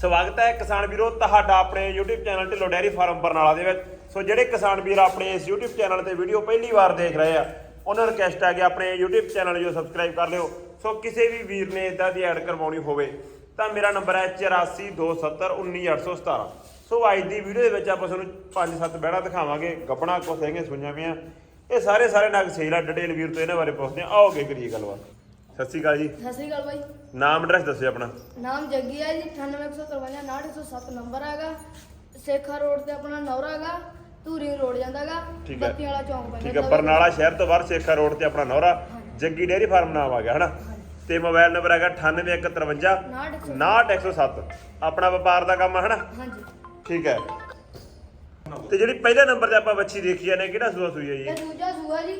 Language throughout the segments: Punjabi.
ਸਵਾਗਤ ਹੈ ਕਿਸਾਨ ਵੀਰੋ ਤੁਹਾਡਾ ਆਪਣੇ YouTube channel Dhillon dairy farm Barnala ਦੇ ਵਿੱਚ। ਸੋ ਜਿਹੜੇ ਕਿਸਾਨ ਵੀਰ ਆਪਣੇ ਇਸ YouTube ਚੈਨਲ ਤੇ ਵੀਡੀਓ ਪਹਿਲੀ ਵਾਰ ਦੇਖ ਰਹੇ ਆ, ਉਹਨਾਂ ਨੂੰ ਰਿਕਵੈਸਟ ਆ ਕਿ ਆਪਣੇ YouTube ਚੈਨਲ ਨੂੰ ਸਬਸਕ੍ਰਾਈਬ ਕਰ ਲਿਓ। ਸੋ ਕਿਸੇ ਵੀ ਵੀਰ ਨੇ ਇਦਾਂ ਦੀ ਐਡ ਕਰਵਾਉਣੀ ਹੋਵੇ, ਤਾਂ ਮੇਰਾ ਨੰਬਰ ਹੈ 8427191817 ਸੋ ਅੱਜ ਦੀ ਵੀਡੀਓ ਦੇ ਵਿੱਚ ਆਪਾਂ ਤੁਹਾਨੂੰ 5-7 ਬਹਿੜਾ ਦਿਖਾਵਾਂਗੇ, ਗੱਪਣਾ, ਕੁਛ ਸਹਿਗੇ ਸੁਈਆਂ ਵੀਆਂ ਇਹ ਸਾਰੇ ਸਾਰੇ ਨਗ ਸੇਲ ਆ, ਡਿਟੇਲ ਵੀਰ ਤੋਂ ਇਹਨਾਂ ਬਾਰੇ ਪੁੱਛਦੇ ਆ। ਆਓਗੇ ਕਰੀਏ ਗੱਲਬਾਤ। ਸਤਿ ਸ਼੍ਰੀ ਅਕਾਲ ਜੀ। ਸਤਿ ਸ਼੍ਰੀ ਅਕਾਲ ਬਾਈ। ਨਾਮ ਐਡਰੈਸ ਦੱਸਿਓ ਆਪਣਾ। ਨਾਮ ਜੱਗੀ ਹੈ ਜੀ 9853 98107 ਨੰਬਰ ਹੈਗਾ। ਸੇਖਾ ਰੋਡ ਤੇ ਆਪਣਾ ਨੌਰਾ ਹੈਗਾ ਧੂਰੀ ਰੋਡ ਠੀਕ ਹੈ। ਬੱਤੀ ਵਾਲਾ ਚੌਂਕ ਪੈਂਦਾ ਠੀਕ ਹੈ ਬਰਨਾਲਾ ਸ਼ਹਿਰ ਤੋਂ ਬਾਹਰ ਸੇਖਾ ਰੋਡ ਤੇ ਆਪਣਾ ਨੌਰਾ ਜੱਗੀ ਡੇਅਰੀ ਫਾਰਮ ਨਾਮ ਆ ਗਿਆ ਹਨਾ? ਤੇ ਮੋਬਾਈਲ ਨੰਬਰ ਹੈਗਾ 9851 6107 ਆਪਣਾ ਵਪਾਰ ਦਾ ਕੰਮ ਹੈ ਹਨਾ? ਹਾਂਜੀ। ਠੀਕ ਹੈ। ਤੇ ਜਿਹੜੀ ਪਹਿਲੇ ਨੰਬਰ ਤੇ ਆਪਾਂ ਬੱਚੀ ਦੇਖੀ ਜਾਂਦੇ ਕਿਹੜਾ ਸੂਆ ਸੂਈ ਹੈ ਇਹ ਜੀ ਦੂਜਾ ਸੂਆ ਜੀ।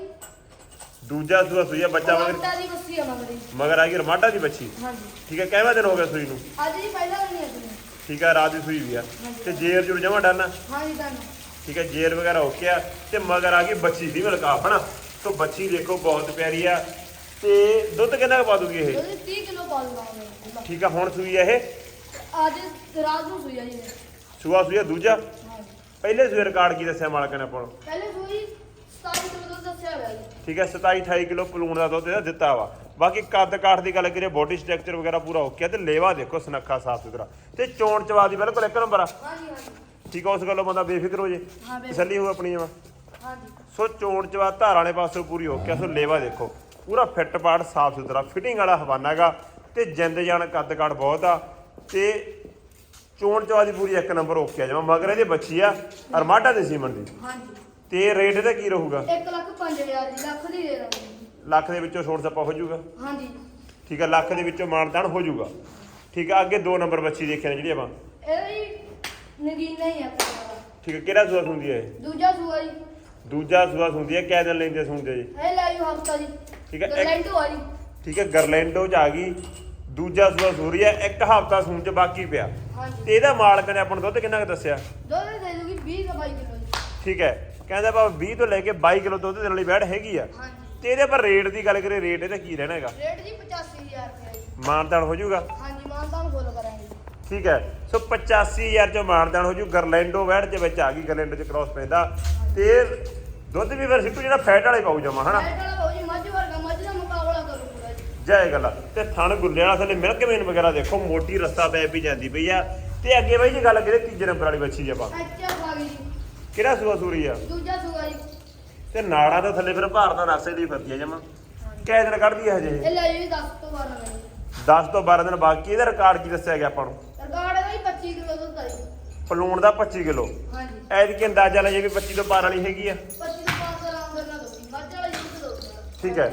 ਦੂਜਾ ਸੂਆ ਸੂਈ ਹੈ ਬੱਚਾ ਮਗਰ ਮਗਰ ਦੀ ਬੱਸੀ ਆ ਮਗਰ। ਮਗਰ ਆ ਗਈ ਰਮਾਡਾ ਦੀ ਬੱਚੀ। ਹਾਂਜੀ। ਠੀਕ ਹੈ ਕਿੰਨਾ ਦਿਨ ਹੋ ਗਿਆ ਸੂਈ ਨੂੰ? ਅੱਜ ਜੀ ਪਹਿਲਾ ਨਹੀਂ ਅੱਜ ਠੀਕ ਹੈ ਰਾਤ ਦੀ ਸੂਈ ਵੀ ਆ। ਤੇ ਜੇਰ ਜੁਰ ਜਮਾ ਡਾਨਾ ਹਾਂਜੀ ਤਾਂ ਠੀਕ ਹੈ ਜੇਰ ਵਗੈਰਾ ਓਕੇ ਆ ਤੇ ਮਗਰ ਆ ਗਈ ਬੱਚੀ ਦੀ ਮਿਲਕਾਫ ਹਨਾ? ਸੋ ਬੱਚੀ ਦੇਖੋ ਬਹੁਤ ਪਿਆਰੀ ਆ। ਤੇ ਦੁੱਧ ਕਿੰਨਾ ਕੁ ਪਾ ਦੂਗੀ ਇਹ? ਉਹਦੇ 30 ਕਿਲੋ ਪਾਲ ਲਾਉਂਗੇ ਠੀਕ ਆ ਹੁਣ ਸੂਈ ਆ ਇਹ? ਅੱਜ ਰਾਤ ਨੂੰ ਸੂਈ ਆ ਜੀ ਇਹ। ਸੂਆ ਸੂਆ ਦੂਜਾ? ਹਾਂਜੀ। ਪਹਿਲੇ ਸੂਏ ਰਿਕਾਰਡ ਕੀ ਦੱਸਿਆ ਮਾਲਕ ਨੇ ਆਪਾਂ ਨੂੰ? ਪਹਿਲੇ ਸੂਈ 27 ਕਿਲੋ ਦੁੱਧ ਦੱਸਿਆ ਹੋਇਆ ਜੀ। ਠੀਕ ਹੈ 27 28 ਕਿਲੋ ਪਲੂਣ ਦਾ ਦੁੱਧ ਇਹਦਾ ਦਿੱਤਾ ਵਾ। ਬਾਕੀ ਕੱਦ ਕਾਠ ਦੀ ਗੱਲ ਕਰੀਏ ਬੋਡੀ ਸਟਰਕਚਰ ਵਗੈਰਾ ਪੂਰਾ ਓਕੇ ਆ ਤੇ ਲੇਵਾ ਦੇਖੋ ਸੁਨੱਖਾ ਸਾਫ਼ ਸੁਥਰਾ। ਤੇ ਚੋਣ ਚਵਾ ਦੀ ਬਿਲਕੁਲ ਇੱਕ ਨੰਬਰ ਆ। ਹਾਂਜੀ ਹਾਂਜੀ। ਠੀਕ ਆ ਉਸ ਗੱਲੋਂ ਬੰਦਾ ਬੇਫਿਕਰ ਹੋ ਜੇ। ਹਾਂ ਤਸੱਲੀ ਹੋ ਆਪਣੀ ਜਮਾ। ਹਾਂਜੀ। ਸੋ ਚੋਣ ਚਵਾ ਧਾਰ ਵਾਲੇ ਪਾਸੋਂ ਪੂਰੀ ਹੋ ਗਿਆ ਸੋ ਲੇਵਾ ਦੇਖੋ। ਪੂਰਾ ਫਿੱਟ ਪਾੜ ਸਾਫ਼ ਸੁਥਰਾ ਫਿਟਿੰਗ ਵਾਲਾ ਹਵਾਨਾ ਹੈਗਾ ਤੇ ਜਿੰਦ ਜਾਨ ਕੱਦ ਕਾਠ ਬਹੁਤ ਆ। ਤੇ ਚੋਣ ਚਵਾ ਦੀ ਪੂਰੀ ਇੱਕ ਨੰਬਰ ਓਕੇ ਆ ਜਮਾ ਮਗਰ ਇਹਦੇ ਬੱਚੀ ਆ ਅਰਮਾਟਾ ਦੇ ਸੀਮਨ ਦੀ। ਹਾਂਜੀ। ਤੇ ਰੇਟ ਇਹਦਾ ਕੀ ਰਹੂਗਾ? 1 ਲੱਖ 5000 ਜੀ ਲੱਖ ਦੀ ਦੇ ਦਾਂਗੇ ਲੱਖ ਦੇ ਵਿੱਚੋਂ ਛੋੜ ਸੱਪਾ ਹੋ ਜਾਊਗਾ? ਹਾਂਜੀ। ਠੀਕ ਆ ਲੱਖ ਦੇ ਵਿੱਚੋਂ ਮਾਨਦਾਨ ਹੋ ਜਾਊਗਾ। ਠੀਕ ਆ ਅੱਗੇ ਦੋ ਨੰਬਰ ਬੱਚੀ ਦੇਖੇ ਨੇ ਜਿਹੜੀ ਆਪਾਂ। ਇਹ ਵੀ ਨਗੀਨਾ ਹੀ ਆ ਆਪਣਾ ਵਾਲਾ। ਠੀਕ ਆ ਕਿਹੜਾ ਸੂਆ ਸੁਣਦੀ ਹੈ ਇਹ? ਦੂਜਾ ਸੂਆ ਜੀ। ਦੂਜਾ ਸੂਆ ਸੁਣਦੀ ਹੈ ਕਿਆ ਦਿਨ ਲੈਂਦੇ ਸੁਣਦੇ ਜੀ? ਇਹ ਲੈ ਯੂ ਹਫਤਾ ਜੀ। ਠੀਕ ਹੈ, ਇੱਕ- ਗਰਲੈਂਡੋ ਆ ਜੀ। ਠੀਕ ਹੈ ਗਰਲੈਂਡੋ ਚ ਆ ਗਈ। ਦੂਜਾ ਸੂਆ ਸੂਰੀ ਹੈ ਇੱਕ ਹਫਤਾ ਸੂਣ ਚ ਬਾਕੀ ਪਿਆ। ਹਾਂਜੀ। ਤੇ ਇਹਦਾ ਮਾਲਕ ਨੇ ਆਪਾਂ ਨੂੰ ਦੁੱਧ ਕਿੰਨਾ ਕੁ ਦੱਸਿਆ? ਦੁੱਧ ਦੇ ਦੂਗੀ 20 ਦਾ 22 ਕਿਲੋ ਜੀ। ਠੀਕ ਹੈ। ਕਹਿੰਦਾ ਬਾ 20 ਤੋਂ ਲੈ ਕੇ 22 ਕਿਲੋ ਦੁੱਧ ਦੇਣ ਵਾਲੀ ਬੈੜ ਹੈਗੀ ਆ। ਹਾਂਜੀ। ਤੇ ਇਹਦੇ ਪਰ ਰੇਟ ਦੀ ਗੱਲ ਕਰੀਏ ਰੇਟ ਇਹਦਾ ਕੀ ਰਹਿਣਾ ਹੈਗਾ? ਰੇਟ ਜੀ 85000 ਰੁਪਏ ਜੀ। ਮਾਨਦਾਨ ਹੋ ਜਾਊਗਾ? ਹਾਂਜੀ ਮਾਨਤਾਨ ਫੁੱਲ ਕਰਾਂਗੇ। ਜੀ ਠੀਕ ਹੈ। ਸੋ 85000 ਚੋਂ ਮਾਨਦਾਨ ਹੋ ਜੂ ਗਰਲੈਂਡੋ ਵੈੜ ਦੇ ਵਿੱਚ ਆ ਗਈ ਗਰਲੈਂਡੋ ਚ ਕ੍ਰਾਸ ਪੈਂਦਾ। ਤੇ ਦੁੱਧ ਵੀ ਫਿਰ ਸਿੱਟੂ ਜਿਹੜਾ ਫੈਟ ਵਾਲੇ ਪਾਉ ਜਮਾ ਹਨਾ? ਰੇਟ ਵਾਲਾ ਭਾਉ ਜੀ ਮੱਝ ਵਰਗਾ ਮੱਝ ਦਾ ਮੁਕਾਬਲਾ ਕਰੂ ਪੂਰਾ ਜੀ। ਜੈ ਗੱਲ। ਆ। ਤੇ ਥਣ ਗੁੱਲੇ ਵਾਲਾ ਥੱਲੇ ਮਿਲਕ ਮੇਨ ਵਗੈਰਾ ਦੇਖੋ ਮੋਟੀ ਰਸਤਾ ਪੈ ਵੀ ਜਾਂਦੀ ਪਈ ਆ। ਤੇ ਅੱਗੇ ਬਾਈ ਜੀ ਗੱਲ ਕਰੀਏ ਤੀਜੇ ਨੰਬਰ ਵਾਲੀ ਬੱਚੀ ਦੀ ਆਪਾਂ। ਐਚਐਫ ਆ ਗਈ ਜੀ। ਕਿਹੜਾ ਸੂਆ ਸੂਰੀ ਆ? ਦੂਜਾ ਸੂਆ ਜੀ। ਤੇ ਨਾੜਾ ਤੋਂ ਥੱਲੇ ਫਿਰ ਭਾਰ ਦਾ ਰਸੇ ਦੀ ਫਿਰਦੀ ਆ ਜਮਾ। ਕਿਹ ਦਿਨ ਕੱਢਦੀ ਆ ਹਜੇ? ਇਹ ਲੈ ਜੀ 10 ਤੋਂ 12 ਦਾ ਜੀ 10 ਤੋਂ 12 ਦਿਨ ਬਾਕੀ ਇਹਦਾ ਰਿਕਾਰਡ ਕੀ ਦੱਸਿਆ ਗਿਆ ਆਪਾਂ ਨੂੰ? ਰਿਕਾਰਡ ਇਹਦਾ ਜੀ 25 ਕਿਲੋ ਦੁੱਧ ਆ ਜੀ। ਪਲੂਣ ਦਾ 25 ਕਿਲੋ। ਹਾਂਜੀ। ਐਤਕੀ ਅੰਦਾਜ਼ਾ ਲਾਈਏ ਵੀ 25 ਤੋਂ ਪਾਰ ਵਾਲੀ ਹੈਗੀ ਆ। 25 ਤੋਂ 5 ਦਾ ਆਰਾਮ ਕਰਨਾ ਦੋ ਮੱਝ ਵਾਲਾ ਦੁੱਧ ਦੋ ਠੀਕ ਹੈ।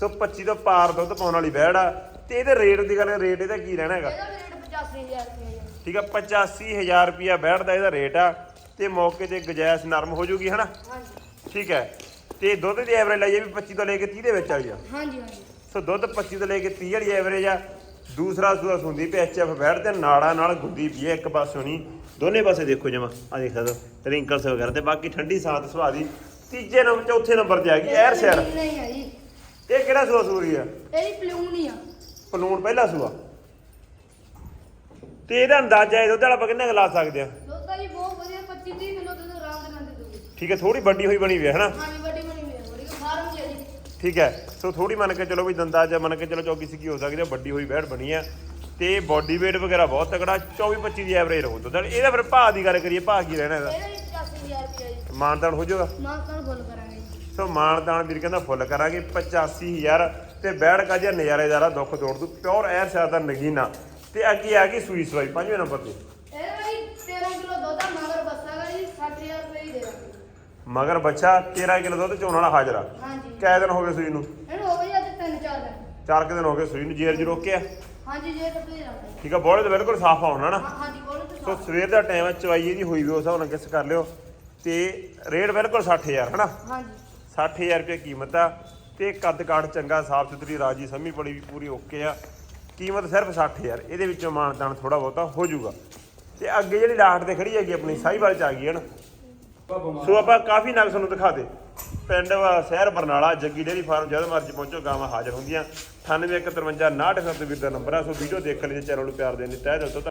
ਸੋ 25 ਤੋਂ ਪਾਰ ਦੁੱਧ ਪਾਉਣ ਵਾਲੀ ਬੈੜ ਆ। ਤੇ ਇਹਦੇ ਰੇਟ ਦੀ ਗੱਲ ਰੇਟ ਇਹਦਾ ਕੀ ਰਹਿਣਾ ਹੈਗਾ? ਇਹਦਾ ਰੇਟ 85000 ਰੁਪਏ ਠੀਕ ਆ 85000 ਰੁਪਿਆ ਬੈੜ ਦਾ ਇਹਦਾ ਰੇਟ ਆ। ਤੇ ਮੌਕੇ ਤੇ ਗੁਜਾਇਸ਼ ਨਰਮ ਹੋ ਜੂਗੀ ਹਨਾ? ਹਾਂਜੀ। ਠੀਕ ਹੈ। ਤੇ ਦੁੱਧ ਦੀ ਐਵਰੇਜ ਲਾਈਏ ਵੀ 25 ਤੋਂ ਲੈ ਕੇ 30 ਦੇ ਵਿੱਚ ਆ। ਹਾਂਜੀ ਹਾਂਜੀ। ਸੋ ਦੁੱਧ 25 ਤੋਂ ਲੈ ਕੇ 30 ਵਾਲੀ ਐਵਰੇਜ ਆ। ਦੂਸਰਾ ਸੂਆ ਸੁੰਦੀ ਪਈ ਐਚਐਫ ਬੈੜ ਤੇ ਨਾੜਾ ਨਾਲ ਗੁੱਦੀ ਪਈ ਇੱਕ ਪਾਸੋਂ ਨਹੀਂ। ਦੋਨੇ ਪਾਸੇ ਦੇਖੋ ਜਮਾ ਆ ਦੇਖ ਸਕਦੇ ਰਿੰਕਲਸ ਵਗੈਰਾ ਤੇ ਬਾਕੀ ਠੰਡੀ ਸਾਤ ਸੁਭਾਅ ਦੀ ਤੀਜੇ ਨੰਬਰ ਚੌਥੇ ਨੰਬਰ ਤੇ ਆ ਗਈ ਐਰ ਸ਼ਹਿਰ ਨਹੀਂ ਹੈ ਜੀ। ਇਹ ਕਿਹੜਾ ਸੂਆ ਸੂਰੀ ਆ? ਇਹ ਜੀ ਪਲੂਨ ਹੀ ਆ। ਪਲੂਣ ਪਹਿਲਾ ਸੂਆ। ਤੇ ਇਹਦਾ ਅੰਦਾਜ਼ਾ ਇਹ ਦੁੱਧ ਵਾਲਾ ਆਪਾਂ ਕਿੰਨਾ ਲਾ ਸਕਦੇ ਆ ਦੁੱਧ ਦਾ ਜੀ ਬਹੁਤ ਵਧੀਆ 25 30 ਕਿਲੋ ਦੁੱਧ ਆਰਾਮ ਦੇ ਨਾਲ ਦੇ ਦੂਗੀ ਠੀਕ ਹੈ ਥੋੜੀ ਵੱਡੀ ਹੋਈ ਬਣੀ ਵੀ ਹੈ ਹਨਾ? ਹਾਂਜੀ ਵੱਡੀ ਬਣੀ ਹੋਈ ਹੈ ਬੜੀ ਫਾਰਮ ਹੈ ਜੀ। ਠੀਕ ਹੈ ਸੋ ਥੋੜੀ ਮੰਨ ਕੇ ਚਲੋ ਵੀ ਦੰਦਾ ਜਾਂ ਮੰਨ ਕੇ ਚਲੋ ਚੌਕੀ ਸਿੱਕੀ ਹੋ ਸਕਦੀ ਹੈ ਵੱਡੀ ਹੋਈ ਬੈੜ ਬਣੀ ਆ ਤੇ ਬਾਡੀ weight ਵਗੈਰਾ ਬਹੁਤ ਤਕੜਾ 24 25 ਦੀ ਐਵਰੇਜ ਰਹੂ ਦੁੱਧ। ਇਹਦਾ ਫਿਰ ਭਾਅ ਦੀ ਗੱਲ ਕਰੀਏ ਭਾਅ ਕੀ ਰਹਿਣਾ ਇਹਦਾ? ਇਹਦਾ ਜੀ 85000 ਰੁਪਏ ਜੀ। ਮਾਨਦਾਨ ਹੋ ਜਾਊਗਾ? ਮਾਨਤਾਨ ਫੁੱਲ ਕਰਾਂਗੇ ਜੀ? ਸੋ ਮਾਨਦਾਨ ਵੀਰ ਕਹਿੰਦਾ ਫੁੱਲ ਕਰਾਂਗੇ 85000 ਤੇ ਬੈੜ ਕਾ ਜਿਹਾ ਨਜ਼ਾਰੇਦਾਰਾ ਦੁੱਖ ਤੋੜ ਦੂ ਪਿਓਰ ਐਰ ਸ਼ਾਹ ਦਾ ਨਗੀਨਾ। ਤੇ ਅੱਗੇ ਆ ਗਈ ਸੂਈ ਸਵਾਈ ਪੰਜਵੇਂ ਨੰਬਰ ਤੇ ਇਹਦਾ ਜੀ 13 ਕਿਲੋ ਦੁੱਧ ਆ ਮਗਰ ਬੱਸਾਗਾ ਜੀ 60000 ਰੁਪਏ ਹੀ ਦੇ ਦਾਂਗੇ ਮਗਰ ਬੱਚਾ 13 ਕਿਲੋ ਦੁੱਧ ਚੋਣ ਵਾਲਾ ਹਾਜ਼ਰਾ ਹਾਂਜੀ। ਕੈ ਦਿਨ ਹੋ ਗਏ ਸੂਈ ਨੂੰ? ਇਹਨੂੰ ਹੋ 3-4 ਦਿਨ। ਚਾਰ ਕੁ ਦਿਨ ਹੋ ਗਏ ਸੂਈ ਨੂੰ ਜੇਰ ਜੀ ਰੋਕਿਆ? ਹਾਂਜੀ ਜੇ ਤਾਂ ਤੁਸੀਂ ਰੱਖਦੇ ਠੀਕ ਆ ਬੋਲੇ ਤਾਂ ਬਿਲਕੁਲ ਸਾਫ਼ ਆਉਣਾ ਨਾ ਹਾਂਜੀ ਬੋਲੋ ਸੋ ਸਵੇਰ ਦਾ ਟਾਈਮ ਹੈ ਚਵਾਈ ਇਹਦੀ ਹੋਈ ਵੀ ਉਸ ਹਿਸਾਬ ਨਾਲ ਕਿਸ ਕਰ ਲਿਓ। ਤੇ ਰੇਟ ਬਿਲਕੁਲ 60000 ਹਨਾ? ਹਾਂਜੀ। 60000 ਰੁਪਏ ਕੀਮਤ ਆ। ਤੇ ਕੱਦ ਕਾਠ ਚੰਗਾ ਸਾਫ਼ ਸੁਥਰੀ ਰਾਜੀ ਸਮੀ ਬੜੀ ਵੀ ਪੂਰੀ ਓਕੇ ਆ। ਕੀਮਤ ਸਿਰਫ 60000 ਇਹਦੇ ਵਿੱਚੋਂ ਮਾਨਦਾਨ ਥੋੜਾ ਬਹੁਤਾ ਹੋ ਜਾਊਗਾ। ਤੇ ਅੱਗੇ ਜਿਹੜੀ ਲਾਟ ਤੇ ਖੜੀ ਹੈਗੀ ਆਪਣੀ ਸਾਈਵਾਲ ਚ ਆ ਗਈ ਹੈ ਨਾ ਸੋ ਆਪਾਂ ਕਾਫੀ ਨਗ ਤੁਹਾਨੂੰ ਦਿਖਾ ਦੇ। ਪਿੰਡ ਸ਼ਹਿਰ ਬਰਨਾਲਾ, ਜੱਗੀ ਡੇਰੀ ਫਾਰਮ, ਜਦ ਮਰਜ਼ੀ ਪਹੁੰਚੋ, ਗਾਵਾਂ ਹਾਜ਼ਰ ਹੁੰਦੀਆਂ। 9815 59 ਵੀਰ ਦਾ ਨੰਬਰ ਆ, ਸੋ ਵੀਡੀਓ ਦੇਖ ਲਈ ਚੈਨਲ ਨੂੰ ਪਿਆਰ ਦੇਣ ਦੀ ਤਹਿ ਦਿਲ ਤੋਂ